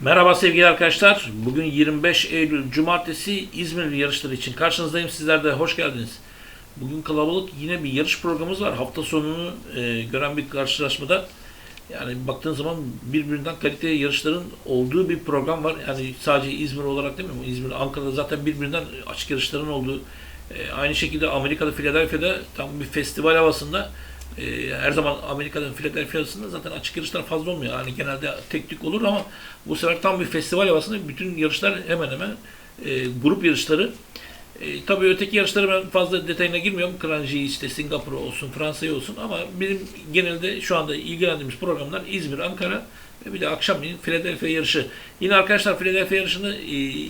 Merhaba sevgili arkadaşlar. Bugün 25 Eylül Cumartesi İzmir yarışları için karşınızdayım. Sizler de hoş geldiniz. Bugün kalabalık yine bir yarış programımız var. Hafta sonunu e, gören bir karşılaşmada. Yani baktığın zaman birbirinden kaliteli yarışların olduğu bir program var. Yani sadece İzmir olarak değil mi? İzmir, Ankara'da zaten birbirinden açık yarışların olduğu. E, aynı şekilde Amerika'da, Philadelphia'da tam bir festival havasında e, her zaman Amerika'da Philadelphia'sında zaten açık yarışlar fazla olmuyor. Yani genelde tek tük olur ama bu sefer tam bir festival havasında bütün yarışlar hemen hemen e, grup yarışları. E, tabii öteki yarışları ben fazla detayına girmiyorum. Kranji işte Singapur olsun, Fransa'ya olsun ama benim genelde şu anda ilgilendiğimiz programlar İzmir, Ankara ve bir de akşamleyin Philadelphia yarışı. Yine arkadaşlar Philadelphia yarışını e,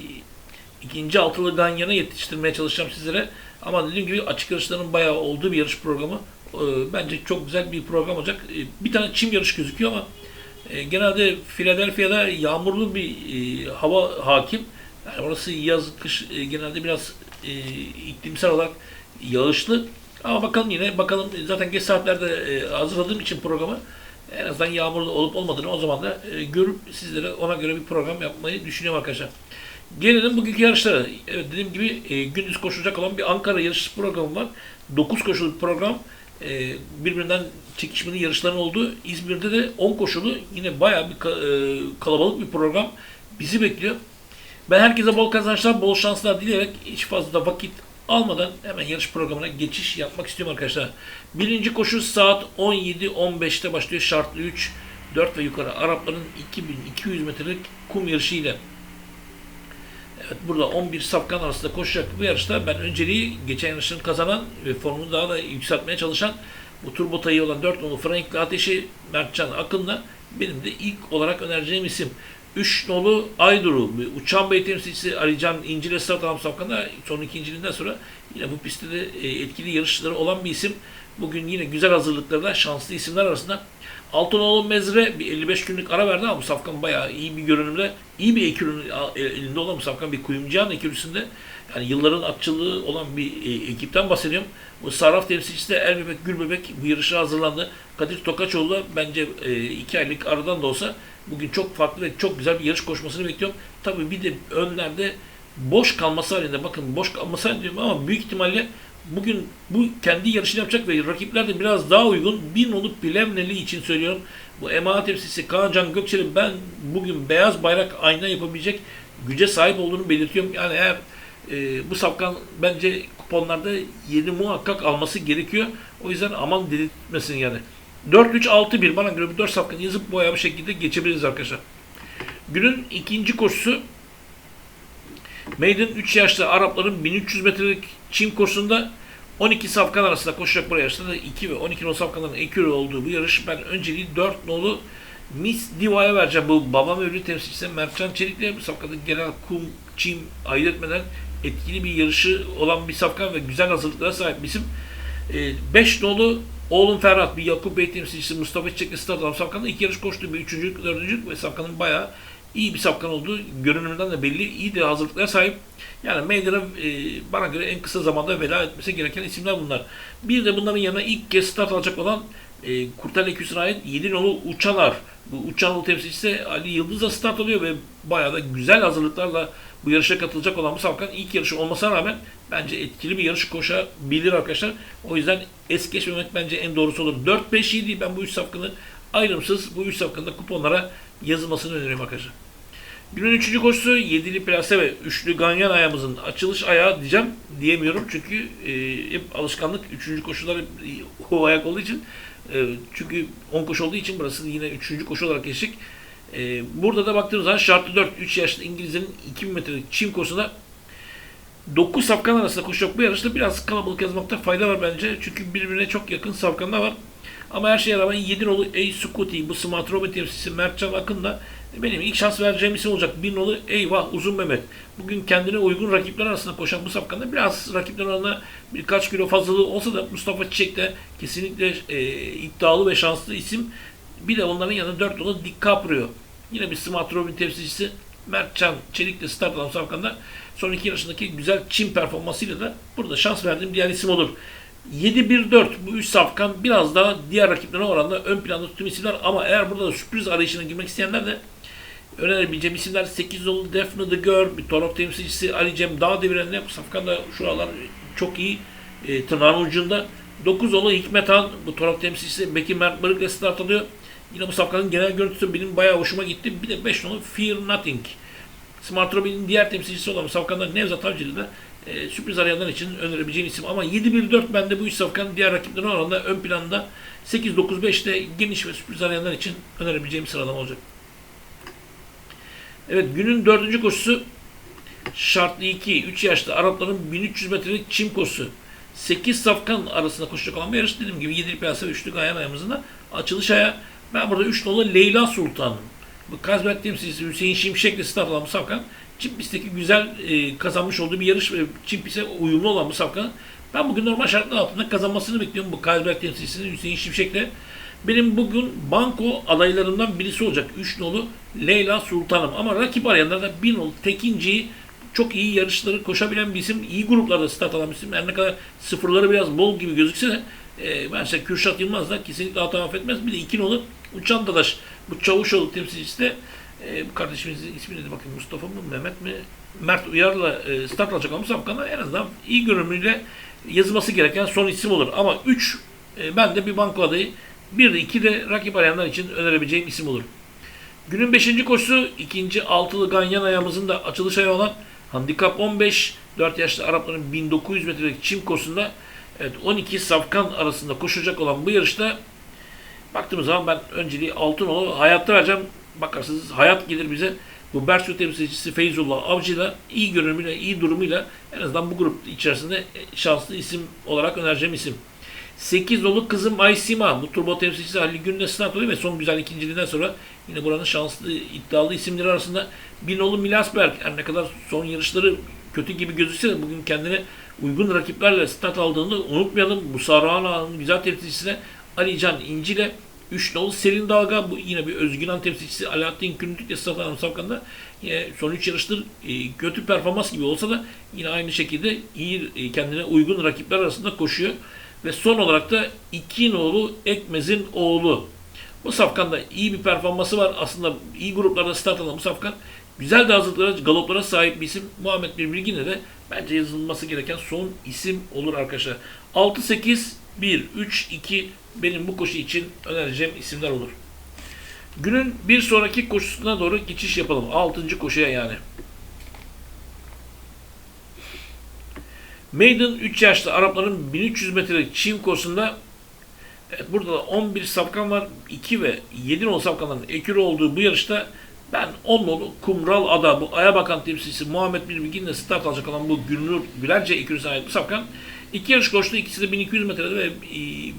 ikinci altılı Ganyan'a yetiştirmeye çalışacağım sizlere. Ama dediğim gibi açık yarışların bayağı olduğu bir yarış programı. E, bence çok güzel bir program olacak. E, bir tane çim yarış gözüküyor ama e, genelde Philadelphia'da yağmurlu bir e, hava hakim. Yani orası yaz, kış e, genelde biraz iklimsel olarak yağışlı. Ama bakalım yine bakalım zaten geç saatlerde hazırladığım için programı en azından yağmurlu olup olmadığını o zaman da görüp sizlere ona göre bir program yapmayı düşünüyorum arkadaşlar. Gelelim bugünkü yarışlara. Evet dediğim gibi gündüz koşulacak olan bir Ankara yarış programı var. 9 koşulu bir program. E, birbirinden çekişmeli yarışların olduğu. İzmir'de de 10 koşulu yine bayağı bir e, kalabalık bir program bizi bekliyor. Ben herkese bol kazançlar, bol şanslar dileyerek hiç fazla vakit almadan hemen yarış programına geçiş yapmak istiyorum arkadaşlar. Birinci koşu saat 17.15'te başlıyor. Şartlı 3, 4 ve yukarı Arapların 2200 metrelik kum yarışı ile Evet burada 11 safkan arasında koşacak bu yarışta ben önceliği geçen yarışın kazanan ve formunu daha da yükseltmeye çalışan bu turbo tayı olan 4 nolu Frank Ateşi Mertcan Akın'la benim de ilk olarak önereceğim isim. 3 nolu Ayduru, Uçan Bey temsilcisi Alican İncil'e start alan safkanda son ikinciliğinden sonra yine bu pistte de e, etkili yarışları olan bir isim. Bugün yine güzel hazırlıklarla şanslı isimler arasında Altınoğlu Mezre bir 55 günlük ara verdi ama safkan bayağı iyi bir görünümde, iyi bir ekürün elinde olan safkan bir kuyumcuyan ekürüsünde yani yılların atçılığı olan bir e, ekipten bahsediyorum. Bu Sarraf temsilcisi de El Bebek, Gül Bebek bu yarışa hazırlandı. Kadir Tokaçoğlu da bence e, iki aylık aradan da olsa bugün çok farklı ve çok güzel bir yarış koşmasını bekliyorum. Tabii bir de önlerde boş kalması halinde bakın boş kalması halinde diyorum ama büyük ihtimalle bugün bu kendi yarışını yapacak ve rakipler de biraz daha uygun. Bir olup Plevneli için söylüyorum. Bu ema temsilcisi Kaan Can Gökçer'in ben bugün beyaz bayrak ayna yapabilecek güce sahip olduğunu belirtiyorum. Yani eğer e, bu safkan bence kuponlarda yeri muhakkak alması gerekiyor. O yüzden aman delirtmesin yani. 4-3-6-1 bana göre bu 4 safkanı yazıp boya bir şekilde geçebiliriz arkadaşlar. Günün ikinci koşusu Maiden 3 yaşlı Arapların 1300 metrelik çim koşusunda 12 safkan arasında koşacak bu yarışta da 2 ve 12 nolu safkanların ekürü olduğu bu yarış ben önceliği 4 nolu Miss Diva'ya vereceğim. Bu babam ölü temsilcisi Mertcan Çelik'le bu safkanın genel kum, çim ayırt etmeden etkili bir yarışı olan bir safkan ve güzel hazırlıklara sahip bir isim. 5 nolu Oğlum Ferhat bir Yakup Bey temsilcisi Mustafa Çiçek'le start alan Safkan'da iki yarış koştu. Bir üçüncülük, dördüncülük ve Safkan'ın bayağı iyi bir Safkan olduğu görünümünden de belli. İyi de hazırlıklara sahip. Yani meydana e, bana göre en kısa zamanda veda etmesi gereken isimler bunlar. Bir de bunların yanına ilk kez start alacak olan e, Kurtarlı Küsü'ne ait 7 nolu Uçalar. Bu Uçanlı temsilcisi Ali Yıldız'la start alıyor ve bayağı da güzel hazırlıklarla bu yarışa katılacak olan bu Safkan ilk yarışı olmasına rağmen bence etkili bir yarış koşabilir arkadaşlar. O yüzden es geçmemek bence en doğrusu olur. 4-5-7 ben bu 3 Safkan'ı ayrımsız bu 3 Safkan'da kuponlara yazılmasını öneriyorum arkadaşlar. Günün üçüncü koşusu yedili plase ve üçlü ganyan ayağımızın açılış ayağı diyeceğim diyemiyorum çünkü e, hep alışkanlık üçüncü koşular hep o ayak olduğu için e, çünkü 10 koşu olduğu için burası yine üçüncü koşu olarak geçecek. E, burada da baktığımız zaman şartlı 4 3 yaşlı İngilizlerin 2000 metrelik çim koşusunda 9 safkan arasında koşacak bu yarışta biraz kalabalık yazmakta fayda var bence. Çünkü birbirine çok yakın safkanlar var. Ama her şeye rağmen 7 nolu Ey Sukuti, bu Smart Robot temsilcisi Mertcan Akın da benim ilk şans vereceğim isim olacak. Bir nolu Eyvah Uzun Mehmet. Bugün kendine uygun rakipler arasında koşan bu safkanda biraz rakipler oranına birkaç kilo fazlalığı olsa da Mustafa Çiçek de kesinlikle e, iddialı ve şanslı isim. Bir de onların yanında 4 nolu DiCaprio. Yine bir Smart Robin temsilcisi Mertcan Çelik'le start alan safkanda son iki yarışındaki güzel Çin performansıyla da burada şans verdiğim diğer isim olur. 7-1-4 bu 3 safkan biraz daha diğer rakiplerine oranla ön planda tutum isimler ama eğer burada da sürpriz arayışına girmek isteyenler de önerebileceğim isimler 8 nolu Defne the Girl, bir Torok temsilcisi Ali Cem Dağ Deviren'de bu safkan da şu aralar çok iyi e, tırnağın ucunda. 9 nolu Hikmet Han, bu Torok temsilcisi Bekir Mert Barık'la start alıyor. Yine bu safkanın genel görüntüsü benim bayağı hoşuma gitti. Bir de 5 nolu Fear Nothing. Smart Robin'in diğer temsilcisi olan bu safkanlar Nevzat Avcı'da da e, sürpriz arayanlar için önerebileceğim isim. Ama 7-1-4 bende bu üç safkanın diğer rakiplerine oranla ön planda 8-9-5'te geniş ve sürpriz arayanlar için önerebileceğim sıralama olacak. Evet günün dördüncü koşusu şartlı 2, 3 yaşlı Arapların 1300 metrelik çim koşusu. 8 safkan arasında koşacak olan bir yarış dediğim gibi 7 plase ve 3'lü gayen ayağımızın da açılış ayağı. Ben burada 3 nolu Leyla Sultan. Bu Kazberk temsilcisi Hüseyin Şimşek'le start alan bu safkan. Çim pistteki güzel e, kazanmış olduğu bir yarış ve çim piste uyumlu olan bu safkan. Ben bugün normal şartlar altında kazanmasını bekliyorum bu Kazberk temsilcisinin Hüseyin Şimşek'le. Benim bugün banko adaylarımdan birisi olacak. 3 nolu Leyla Sultanım. Ama rakip arayanlarda 1 nolu Tekinci'yi çok iyi yarışları koşabilen bir isim. iyi gruplarda start alan bir isim. Her ne kadar sıfırları biraz bol gibi gözükse de e, ben size Kürşat Yılmaz da kesinlikle hata affetmez. Bir de 2 nolu Uçan Dadaş. Bu Çavuşoğlu temsilcisi de e, bu kardeşimizin ismi neydi bakayım Mustafa mı Mehmet mi? Mert Uyar'la e, start alacak ama Safkan'da en azından iyi görünümüyle yazılması gereken son isim olur. Ama 3 e, ben de bir banko adayı bir de iki de rakip arayanlar için önerebileceğim isim olur. Günün 5. koşusu ikinci altılı ganyan ayağımızın da açılış ayağı olan Handikap 15 4 yaşlı Arapların 1900 metrelik çim koşusunda evet, 12 safkan arasında koşacak olan bu yarışta baktığımız zaman ben önceliği Altınol'u hayatta vereceğim. Bakarsınız hayat gelir bize. Bu Bersu temsilcisi Feyzullah Avcı'yla iyi görünümüyle, iyi durumuyla en azından bu grup içerisinde şanslı isim olarak önereceğim isim. 8 dolu kızım Aysima. Bu turbo temsilcisi Halil Gün'le start oluyor ve son güzel ikinciliğinden sonra yine buranın şanslı iddialı isimleri arasında bir nolu Milasberg. Her ne kadar son yarışları kötü gibi gözükse de bugün kendine uygun rakiplerle start aldığını unutmayalım. Bu Sarıhana'nın güzel temsilcisine Ali Can İnci ile 3 nolu Selin Dalga bu yine bir Özgünan temsilcisi Alaaddin Kürüntük'le start alan Safkan'da yine son 3 yarıştır e, kötü performans gibi olsa da yine aynı şekilde iyi e, kendine uygun rakipler arasında koşuyor. Ve son olarak da iki nolu Ekmez'in oğlu. Bu safkanda iyi bir performansı var. Aslında iyi gruplarda start alan bu safkan güzel de hazırlıklara, galoplara sahip bir isim. Muhammed Bilgine de bence yazılması gereken son isim olur arkadaşlar. 6-8, 1, 3, 2 benim bu koşu için önereceğim isimler olur. Günün bir sonraki koşusuna doğru geçiş yapalım. 6. koşuya yani. Maiden 3 yaşlı Arapların 1300 metrelik çim koşusunda evet, burada da 11 safkan var. 2 ve 7 nolu safkanların ekürü olduğu bu yarışta ben 10 nolu Kumral Ada bu Aya Bakan temsilcisi Muhammed Bilbilgin'le start alacak olan bu Gülnur Gülerce ekürüsüne ait bu safkan İki yarış koştu. İkisi de 1200 metrede ve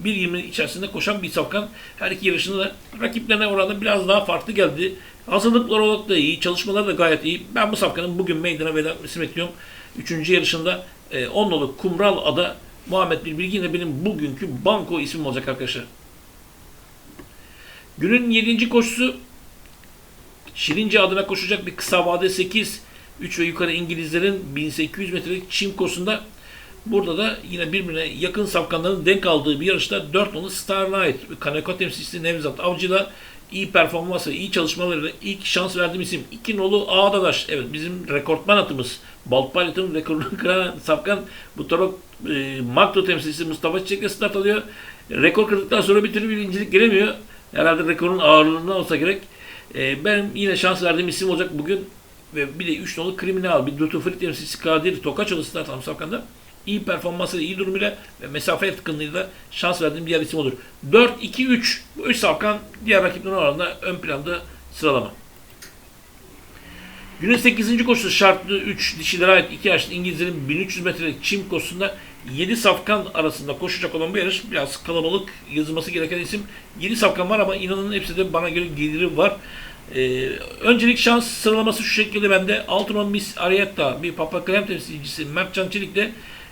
1.20 içerisinde koşan bir safkan. Her iki yarışında da rakiplerine oranla biraz daha farklı geldi. Hazırlıklar olarak da iyi. Çalışmaları da gayet iyi. Ben bu safkanın bugün meydana veda etmesini bekliyorum. Üçüncü yarışında 10 nolu Kumral Ada Muhammed Bilbilgin de benim bugünkü banko ismim olacak arkadaşlar. Günün 7. koşusu Şirince adına koşacak bir kısa vade 8 3 ve yukarı İngilizlerin 1800 metrelik çim koşusunda Burada da yine birbirine yakın safkanların denk aldığı bir yarışta 4 nolu Starlight, Kaneko temsilcisi Nevzat Avcı'la iyi performans ve iyi çalışmalarıyla ilk şans verdiğim isim. 2 nolu Ağdadaş. Evet bizim rekortman atımız. Baltpaylat'ın rekorunu kıran safkan bu taraf e, Makro temsilcisi Mustafa Çiçek'le start alıyor. Rekor kırdıktan sonra bir türlü birincilik gelemiyor. Herhalde rekorun ağırlığından olsa gerek. E, ben yine şans verdiğim isim olacak bugün. Ve bir de 3 nolu kriminal. Bir Dutu Frit temsilcisi Kadir Tokaçoğlu start almış safkanda iyi performansı, iyi durumuyla ve mesafe yatkınlığıyla şans verdiğim diğer isim olur. 4-2-3 bu üç safkan diğer rakiplerin oranında ön planda sıralama. Günün 8. koşusu şartlı 3 dişilere ait 2 yaşlı İngilizlerin 1300 metrelik çim koşusunda 7 safkan arasında koşacak olan bu yarış biraz kalabalık yazılması gereken isim. 7 safkan var ama inanın hepsi de bana göre geliri var. Ee, öncelik şans sıralaması şu şekilde bende. Altın Miss Arietta bir Papa Krem temsilcisi Mert Can Çelik'le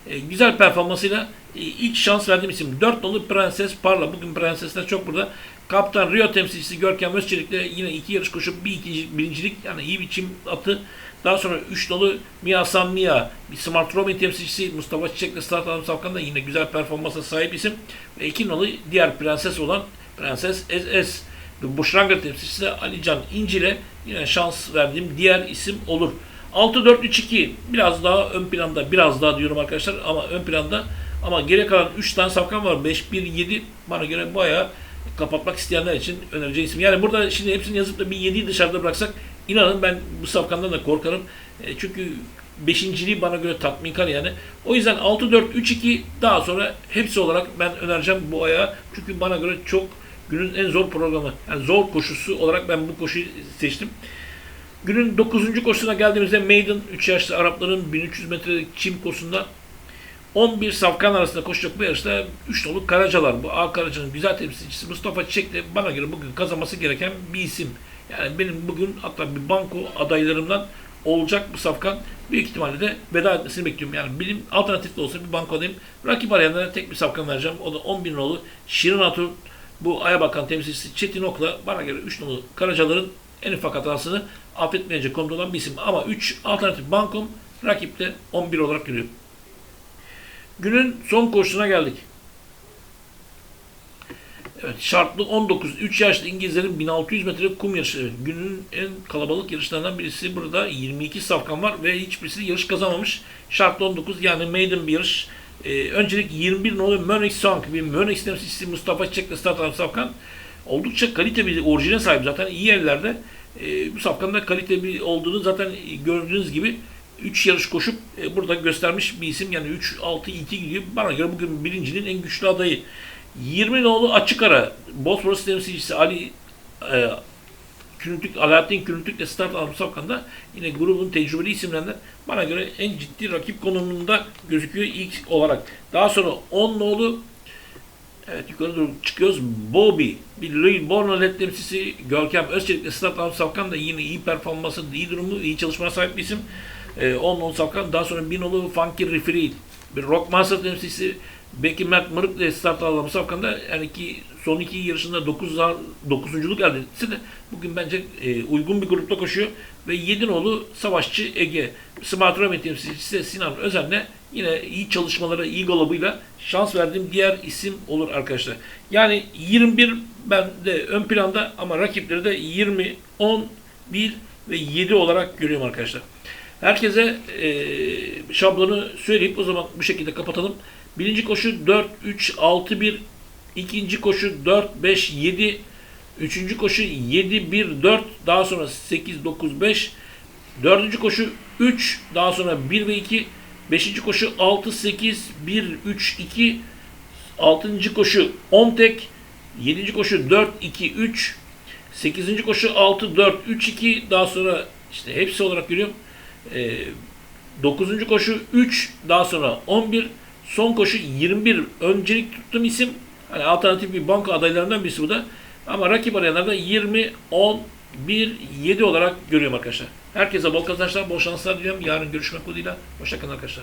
e, güzel performansıyla e, ilk şans verdiğim isim 4 nolu Prenses Parla. Bugün Prensesler çok burada. Kaptan Rio temsilcisi Görkem Özçelik'le yine iki yarış koşup bir ikinci, birincilik yani iyi bir çim atı. Daha sonra 3 dolu Mia San Mia, Smart Robin temsilcisi Mustafa Çiçek'le start alan Safkan'da yine güzel performansa sahip isim. Ve 2 nolu diğer prenses olan Prenses SS. Ve Boşranga temsilcisi de Alican İncil'e yine şans verdiğim diğer isim olur. 6-4-3-2 biraz daha ön planda, biraz daha diyorum arkadaşlar ama ön planda ama geri kalan 3 tane safkan var. 5-1-7 bana göre bayağı kapatmak isteyenler için önereceğim isim. Yani burada şimdi hepsini yazıp da bir 7'yi dışarıda bıraksak inanın ben bu safkandan da korkarım. E, çünkü beşinciliği bana göre tatminkar yani. O yüzden 6-4-3-2 daha sonra hepsi olarak ben önereceğim bu ayağı. Çünkü bana göre çok günün en zor programı. Yani zor koşusu olarak ben bu koşuyu seçtim. Günün 9. koşusuna geldiğimizde Maiden 3 yaşlı Arapların 1300 metrelik çim koşusunda 11 safkan arasında koşacak bu yarışta 3 dolu Karacalar. Bu A Karaca'nın güzel temsilcisi Mustafa Çiçek de bana göre bugün kazanması gereken bir isim. Yani benim bugün hatta bir banko adaylarımdan olacak bu safkan. Büyük ihtimalle de veda etmesini bekliyorum. Yani bilim alternatif de olsa bir bankodayım. Rakip arayanlara tek bir safkan vereceğim. O da 11 nolu Şirin Atun. Bu Aya Bakan temsilcisi Çetin Ok'la bana göre 3 nolu Karacaların en ufak hatasını affetmeyecek konuda olan bir isim. Ama 3 alternatif bankom rakipte 11 olarak görüyorum. Günün son koşusuna geldik. Evet, şartlı 19. 3 yaşlı İngilizlerin 1600 metre kum yarışı. Evet, günün en kalabalık yarışlarından birisi. Burada 22 safkan var ve hiçbirisi yarış kazanmamış. Şartlı 19 yani maiden bir yarış. Ee, öncelik 21 nolu Mönix Song. Bir Mönix temsilcisi Mustafa Çiçek'le start alan safkan. Oldukça kalite bir orijine sahip zaten. iyi yerlerde. Ee, bu safkanda kalite bir olduğunu zaten gördüğünüz gibi 3 yarış koşup e, burada göstermiş bir isim. Yani 3-6-2 gidiyor. Bana göre bugün birincinin en güçlü adayı. 20 nolu açık ara. Bosphorus temsilcisi Ali e, Kürüntük, Alaaddin Kürüntük ile start alan safkanda yine grubun tecrübeli isimlerinden bana göre en ciddi rakip konumunda gözüküyor ilk olarak. Daha sonra 10 nolu Evet yukarı doğru çıkıyoruz. Bobby, bir Louis Bornolet temsilcisi Görkem Özçelik ile start alan safkan da yine iyi performansı, iyi durumu, iyi çalışmaya sahip bir isim. Ee, 10 nolu safkan. Daha sonra 1 nolu Funky Referee, bir Rock Master temsilcisi Becky Mert Mırık ile start alan safkanda yani iki, son iki yarışında 9 dokuzunculuk elde etse de bugün bence e, uygun bir grupta koşuyor ve 7 nolu Savaşçı Ege Smart Rami temsilcisi Sinan Özen'le yine iyi çalışmalara, iyi galabıyla şans verdiğim diğer isim olur arkadaşlar. Yani 21 ben de ön planda ama rakipleri de 20, 10, 1 ve 7 olarak görüyorum arkadaşlar. Herkese e, şablonu söyleyip o zaman bu şekilde kapatalım. Birinci koşu 4, 3, 6, 1. İkinci koşu 4, 5, 7. Üçüncü koşu 7, 1, 4. Daha sonra 8, 9, 5. Dördüncü koşu 3. Daha sonra 1 ve 2. Beşinci koşu 6, 8, 1, 3, 2. Altıncı koşu 10 tek. Yedinci koşu 4, 2, 3. Sekizinci koşu 6, 4, 3, 2. Daha sonra işte hepsi olarak görüyorum. Ee, 9. koşu 3, daha sonra 11, son koşu 21. Öncelik tuttuğum isim hani alternatif bir banka adaylarından birisi bu da. Ama rakip arayanlarda 20, 10, 1, 7 olarak görüyorum arkadaşlar. Herkese bol kazançlar, bol şanslar diliyorum. Yarın görüşmek umuduyla. Hoşçakalın arkadaşlar.